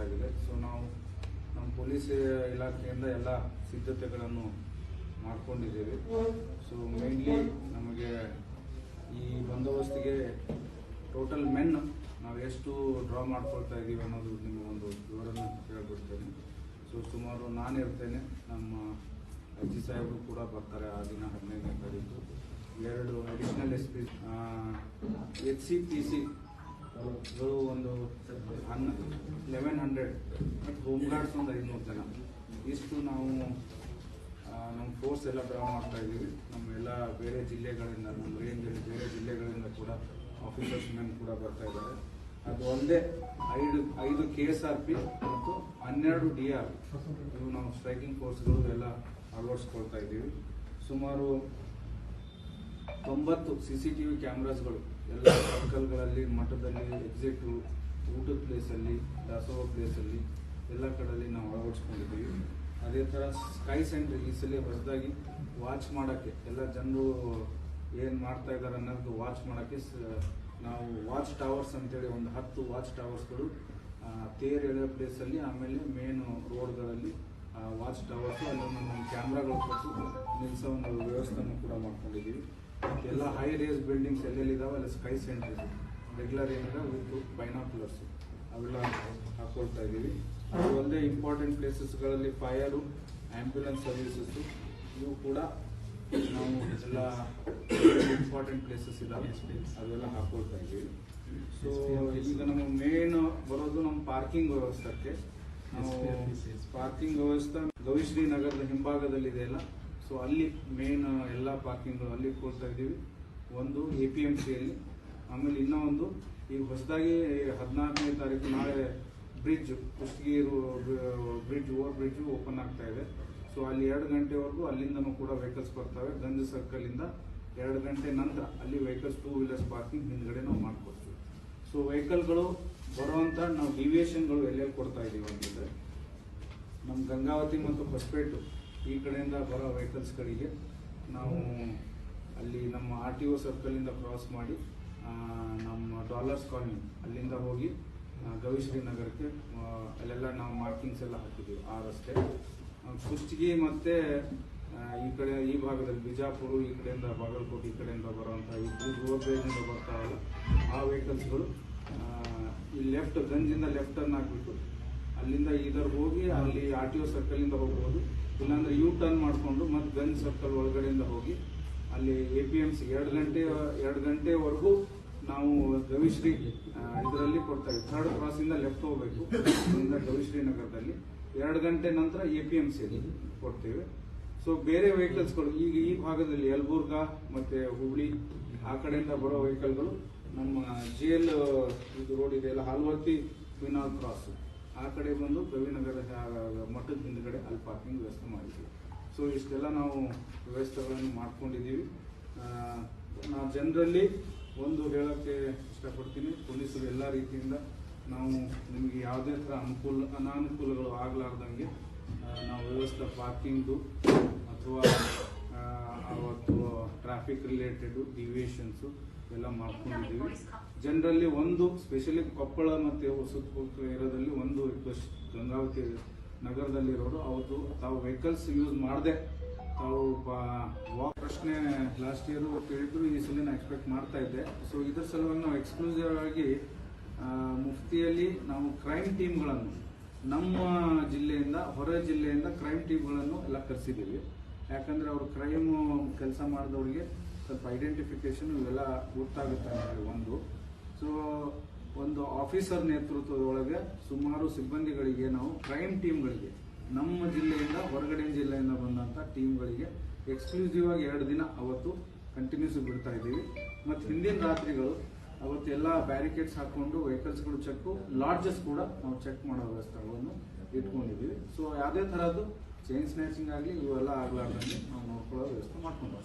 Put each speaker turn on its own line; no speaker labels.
ಬೇಕಾಗಿದೆ. ಸೊ ನಾವು ನಮ್ಮ ಪೊಲೀಸ್ ಇಲಾಖೆಯಿಂದ ಎಲ್ಲ ಸಿದ್ಧತೆಗಳನ್ನು ಮಾಡ್ಕೊಂಡಿದ್ದೀವಿ. ಸೊ ಮೇನ್ಲಿ ನಮಗೆ ಈ ಬಂದೋಬಸ್ತಿಗೆ ಟೋಟಲ್ ಮೆನ್ ನಾವು ಎಷ್ಟು ಡ್ರಾ ಮಾಡ್ಕೊಳ್ತಾ ಇದ್ದೀವಿ ಅನ್ನೋದು ಒಂದು ವಿವರನ ಹೇಳ್ಬಿಡ್ತೇನೆ ಸೊ ಸುಮಾರು ನಾನು ಇರ್ತೇನೆ ನಮ್ಮ ಅಜ್ಜಿ ಸಾಹೇಬರು ಕೂಡ ಬರ್ತಾರೆ ಆ ದಿನ ಹದಿನೈದನೇ ತಾರೀಕು. ಎರಡು additional S P H C P C ಒಂದು ಹನ್ನ ಲೆವೆನ್ ಹಂಡ್ರೆಡ್ ಮತ್ತು ಹೋಮ್ ಗಾರ್ಡ್ಸ್ ಒಂದು ಐದುನೂರು ಜನ. ಇಷ್ಟು ನಾವು ನಮ್ಮ ಫೋರ್ಸ್ ಎಲ್ಲ ಡ್ರಾ ಮಾಡ್ತಾ ಇದ್ದೀವಿ. ನಮ್ಮ ಎಲ್ಲ ಬೇರೆ ಜಿಲ್ಲೆಗಳಿಂದ ನಮ್ಮ ರೇಂಜಲ್ಲಿ ಬೇರೆ ಜಿಲ್ಲೆಗಳಿಂದ ಕೂಡ ಆಫೀಸರ್ಸ್ ಮೆನ್ ಕೂಡ ಬರ್ತಾ ಇದ್ದಾರೆ. ಅದು ಒಂದೇ ಐದು ಐದು ಕೆ ಎಸ್ ಆರ್ ಪಿ ಮತ್ತು ಹನ್ನೆರಡು ಡಿ ಆರ್ ಇವು ನಾವು ಸ್ಟ್ರೈಕಿಂಗ್ ಫೋರ್ಸ್ಗಳು ಎಲ್ಲ ಅಳವಡಿಸ್ಕೊಳ್ತಾ ಇದ್ದೀವಿ. ಸುಮಾರು ತೊಂಬತ್ತು ಸಿ ಸಿ ಟಿ ವಿ ಕ್ಯಾಮ್ರಾಸ್ಗಳು ಎಲ್ಲ ಸರ್ಕಲ್ಗಳಲ್ಲಿ, ಮಠದಲ್ಲಿ ಎಕ್ಸಿಟ್ ಊಟದ ಪ್ಲೇಸಲ್ಲಿ ದಾಸೋಹ ಪ್ಲೇಸಲ್ಲಿ ಎಲ್ಲ ಕಡೆಯಲ್ಲಿ ನಾವು ಅಳವಡಿಸ್ಕೊಂಡಿದ್ದೀವಿ. ಅದೇ ಥರ ಸ್ಕೈ ಸೆಂಟ್ರ್ ಈ ಸಲ ಹೊಸದಾಗಿ ವಾಚ್ ಮಾಡೋಕ್ಕೆ ಎಲ್ಲ ಜನರು ಏನು ಮಾಡ್ತಾ ಇದ್ದಾರೆ ಅನ್ನೋದು ವಾಚ್ ಮಾಡೋಕ್ಕೆ ನಾವು ವಾಚ್ ಟವರ್ಸ್ ಅಂತೇಳಿ ಒಂದು ಹತ್ತು ವಾಚ್ ಟವರ್ಸ್ಗಳು ತೇರ್ ಎಳೆಯೋ ಪ್ಲೇಸಲ್ಲಿ ಆಮೇಲೆ ಮೇನ್ ರೋಡ್ಗಳಲ್ಲಿ ವಾಚ್ ಟವರ್ಸು ಅಲ್ಲಿ ನಮ್ಮ ಕ್ಯಾಮ್ರಾಗಳು ಕೊಟ್ಟು ನಿಲ್ಲಿಸೋ ಒಂದು ವ್ಯವಸ್ಥೆಯನ್ನು ಕೂಡ ಮಾಡ್ಕೊಂಡಿದ್ದೀವಿ. ಎಲ್ಲ ಹೈ ರೇಸ್ ಬಿಲ್ಡಿಂಗ್ಸ್ ಎಲ್ಲೆಲ್ಲಿ ಇದಾವೆ ಅಲ್ಲಿ ಸ್ಕೈ ಸೆಂಟರ್ ಇದೆ. ರೆಗ್ಯುಲರ್ ಏನಿದೆ ವಿತ್ ಬೈನಾಕ್ಯುಲರ್ಸ್ ಅವೆಲ್ಲ ಹಾಕೊಳ್ತಾ ಇದ್ದೀವಿ. ಅದು ಅಲ್ಲದೆ ಇಂಪಾರ್ಟೆಂಟ್ ಪ್ಲೇಸಸ್ಗಳಲ್ಲಿ ಫೈರು ಆ್ಯಂಬ್ಯುಲೆನ್ಸ್ ಸರ್ವಿಸಸ್ಸು ಇವು ಕೂಡ ನಾವು ಎಲ್ಲ ಇಂಪಾರ್ಟೆಂಟ್ ಪ್ಲೇಸಸ್ ಇದಾವೆ. ಅದೆಲ್ಲ ಹಾಕೊಳ್ತಾ ಇದ್ದೀವಿ. ಸೊ ಈಗ ನಮ್ಮ ಮೇನ್ ಬರೋದು ನಮ್ಮ ಪಾರ್ಕಿಂಗ್ ವ್ಯವಸ್ಥೆಗೆ. ಪಾರ್ಕಿಂಗ್ ವ್ಯವಸ್ಥೆ ಗವಿಶ್ರೀ ನಗರದ ಹಿಂಭಾಗದಲ್ಲಿ ಇದೆಯಲ್ಲ ಸೊ ಅಲ್ಲಿ ಮೇನ್ ಎಲ್ಲ ಪಾರ್ಕಿಂಗ್ ಅಲ್ಲಿ ಕೊಡ್ತಾ ಇದ್ದೀವಿ. ಒಂದು ಎ ಪಿ ಎಂ ಸಿಯಲ್ಲಿ ಆಮೇಲೆ ಇನ್ನೂ ಒಂದು ಈಗ ಹೊಸದಾಗಿ ಹದಿನಾಲ್ಕನೇ ತಾರೀಕು ನಾಳೆ ಬ್ರಿಡ್ಜ್ ಕುಷ್ಟಗಿರು ಬ್ರಿಡ್ಜ್ ಓವರ್ ಬ್ರಿಡ್ಜ್ ಓಪನ್ ಆಗ್ತಾ ಇದೆ. ಸೊ ಅಲ್ಲಿ ಎರಡು ಗಂಟೆವರೆಗೂ ಅಲ್ಲಿಂದನೂ ಕೂಡ ವೆಹಿಕಲ್ಸ್ ಬರ್ತವೆ. ಗಂಜ್ ಸರ್ಕಲ್ ಇಂದ ಎರಡು ಗಂಟೆ ನಂತರ ಅಲ್ಲಿ ವೆಹಿಕಲ್ಸ್ ಟೂ ವೀಲರ್ಸ್ ಪಾರ್ಕಿಂಗ್ ಹಿಂದ್ಗಡೆ ನಾವು ಮಾಡ್ಕೊಡ್ತೀವಿ. ಸೊ ವೆಹಿಕಲ್ಗಳು ಬರುವಂತ ನಾವು ಡಿವಿಯೇಷನ್ಗಳು ಎಲ್ಲೆಲ್ಲಿ ಕೊಡ್ತಾ ಇದೀವಿ ಅಂತಂದ್ರೆ ನಮ್ಮ ಗಂಗಾವತಿ ಮತ್ತು ಹೊಸಪೇಟು ಈ ಕಡೆಯಿಂದ ಬರೋ ವೆಹಿಕಲ್ಸ್ಗಳಿಗೆ ನಾವು ಅಲ್ಲಿ ನಮ್ಮ ಆರ್ ಟಿ ಒ ಸರ್ಕಲಿಂದ ಕ್ರಾಸ್ ಮಾಡಿ ನಮ್ಮ ಡಾಲರ್ಸ್ ಕಾಲನಿ ಅಲ್ಲಿಂದ ಹೋಗಿ ಗವಿಶ್ರೀ ನಗರಕ್ಕೆ ಅಲ್ಲೆಲ್ಲ ನಾವು ಮಾರ್ಕಿಂಗ್ಸ್ ಎಲ್ಲ ಹಾಕಿದ್ದೀವಿ ಆ ರಸ್ತೆ. ಕುಷ್ಟಗಿ ಮತ್ತೆ ಈ ಕಡೆ, ಈ ಭಾಗದಲ್ಲಿ ಬಿಜಾಪುರ, ಈ ಕಡೆಯಿಂದ ಬಾಗಲಕೋಟೆ, ಈ ಕಡೆಯಿಂದ ಬರುವಂಥ ಈ ಗೋಬೇದಿಂದ ಬರ್ತಾ ಇಲ್ಲ ಆ ವೆಹಿಕಲ್ಸ್ಗಳು ಈ ಲೆಫ್ಟ್ ಗಂಜಿಂದ ಲೆಫ್ಟ್ ಟರ್ನ್ ಹಾಕ್ಬಿಟ್ಟು ಅಲ್ಲಿಂದ ಈದರ್ ಹೋಗಿ ಅಲ್ಲಿ ಆರ್ ಟಿ ಒ ಸರ್ಕಲಿಂದ ಹೋಗ್ಬೋದು, ಇಲ್ಲಾಂದರೆ ಯೂ ಟರ್ನ್ ಮಾಡಿಕೊಂಡು ಮತ್ತು ಗಂಜ್ ಸರ್ಕಲ್ ಒಳಗಡೆಯಿಂದ ಹೋಗಿ ಅಲ್ಲಿ ಎ ಪಿ ಎಂ ಸಿ ಎರಡು ಗಂಟೆ, ಎರಡು ಗಂಟೆವರೆಗೂ ನಾವು ಗವಿಶ್ರೀ ಇದರಲ್ಲಿ ಕೊಡ್ತಾ ಇದ್ದೀವಿ ಥರ್ಡ್ ಕ್ರಾಸಿಂದ ಲೆಫ್ಟ್ ಹೋಗಬೇಕು ಗವಿಶ್ರೀ ನಗರದಲ್ಲಿ. ಎರಡು ಗಂಟೆ ನಂತರ ಎ ಪಿ ಎಂ ಸಿಯಲ್ಲಿ ಕೊಡ್ತೇವೆ. ಸೊ ಬೇರೆ ವೆಹಿಕಲ್ಸ್ಗಳು ಈಗ ಈ ಭಾಗದಲ್ಲಿ ಯಲಬುರ್ಗಾ ಮತ್ತೆ ಹುಬ್ಳಿ ಆ ಕಡೆಯಿಂದ ಬರೋ ವೆಹಿಕಲ್ಗಳು ನಮ್ಮ ಜಿ ಎಲ್ ಇದು ರೋಡ್ ಇದೆಯಲ್ಲ ಹಲ್ವತ್ತಿ ವಿನಾಲ್ ಕ್ರಾಸ್ ಆ ಕಡೆ ಬಂದು ಗವಿನಗರ ಆ, ಮಠದ ಹಿಂದ್ಗಡೆ ಅಲ್ಲಿ ಪಾರ್ಕಿಂಗ್ ವ್ಯವಸ್ಥೆ ಮಾಡಿದ್ವಿ. ಸೊ ಇಷ್ಟೆಲ್ಲ ನಾವು ವ್ಯವಸ್ಥೆಗಳನ್ನು ಮಾಡ್ಕೊಂಡಿದ್ದೀವಿ. ನಾವು ಜನರಲ್ಲಿ ಒಂದು ಹೇಳೋಕ್ಕೆ ಇಷ್ಟಪಡ್ತೀನಿ ಪೊಲೀಸರು ಎಲ್ಲ ರೀತಿಯಿಂದ ನಾವು ನಿಮಗೆ ಯಾವುದೇ ಥರ ಅನುಕೂಲ ಅನಾನುಕೂಲಗಳು ಆಗಲಾರ್ದಂಗೆ ನಾವು ವ್ಯವಸ್ಥೆ ಪಾರ್ಕಿಂಗ್ದು ಅಥವಾ ಅವತ್ತು ಟ್ರಾಫಿಕ್ ರಿಲೇಟೆಡು ಡಿವಿಯೇಷನ್ಸು ಎಲ್ಲ ಮಾಡ್ಕೊಂಡಿದ್ದೀವಿ. ಜನರಲ್ಲಿ ಒಂದು ಸ್ಪೆಷಲಿ ಕೊಪ್ಪಳ ಮತ್ತು ಸುತ್ತಮುತ್ತ ಏರಿಯಾದಲ್ಲಿ ಒಂದು ರಿಕ್ವೆಸ್ಟ್ ಗಂಗಾವತಿ ನಗರದಲ್ಲಿರೋರು, ಅವತ್ತು ತಾವು ವೆಹಿಕಲ್ಸ್ ಯೂಸ್ ಮಾಡದೆ. ತಾವು ವಾಕ್ ಪ್ರಶ್ನೆ ಲಾಸ್ಟ್ ಇಯರು ಕೇಳಿದ್ರು, ಈ ಸಲ ನಾನು ಎಕ್ಸ್ಪೆಕ್ಟ್ ಮಾಡ್ತಾ ಇದ್ದೆ. ಸೊ ಇದ್ರ ಸಲುವಾಗಿ ನಾವು ಎಕ್ಸ್ಕ್ಲೂಸಿವ್ ಆಗಿ ಮುಫ್ತಿಯಲ್ಲಿ ನಾವು ಕ್ರೈಮ್ ಟೀಮ್ಗಳನ್ನು ನಮ್ಮ ಜಿಲ್ಲೆಯಿಂದ, ಹೊರ ಜಿಲ್ಲೆಯಿಂದ ಕ್ರೈಮ್ ಟೀಮ್ಗಳನ್ನು ಎಲ್ಲ ಕರೆಸಿದ್ದೀವಿ. ಯಾಕಂದ್ರೆ ಅವರು ಕ್ರೈಮ್ ಕೆಲಸ ಮಾಡಿದವ್ರಿಗೆ ಸ್ವಲ್ಪ ಐಡೆಂಟಿಫಿಕೇಶನ್ ಇವೆಲ್ಲ ಗೊತ್ತಾಗುತ್ತೆ ಒಂದು. ಸೊ ಒಂದು ಆಫೀಸರ್ ನೇತೃತ್ವದೊಳಗೆ ಸುಮಾರು ಸಿಬ್ಬಂದಿಗಳಿಗೆ ನಾವು ಕ್ರೈಮ್ ಟೀಮ್ಗಳಿಗೆ ನಮ್ಮ ಜಿಲ್ಲೆಯಿಂದ, ಹೊರಗಡೆ ಜಿಲ್ಲೆಯಿಂದ ಬಂದಂಥ ಟೀಮ್ಗಳಿಗೆ ಎಕ್ಸ್ಕ್ಲೂಸಿವ್ ಆಗಿ ಎರಡು ದಿನ ಅವತ್ತು ಕಂಟಿನ್ಯೂಸ್ ಬಿಡ್ತಾ ಇದ್ದೀವಿ. ಮತ್ತು ಹಿಂದಿನ ರಾತ್ರಿಗಳು ಅವತ್ತೆಲ್ಲ ಬ್ಯಾರಿಕೇಡ್ಸ್ ಹಾಕೊಂಡು ವೆಹಿಕಲ್ಸ್ಗಳು ಚೆಕ್ ಲಾಡ್ಜಸ್ ಕೂಡ ನಾವು ಚೆಕ್ ಮಾಡೋ ವ್ಯವಸ್ಥೆಗಳನ್ನು ಇಟ್ಕೊಂಡಿದ್ದೀವಿ. ಸೊ ಯಾವುದೇ ಥರದ್ದು ಚೈನ್ ಸ್ನ್ಯಾಚಿಂಗ್ ಆಗಲಿ ಇವೆಲ್ಲ ಆಗ್ಲಾರ್ದಂಗೆ ನಾವು ನೋಡ್ಕೊಳ್ಳೋ ವ್ಯವಸ್ಥೆ ಮಾಡ್ಕೊಂಡು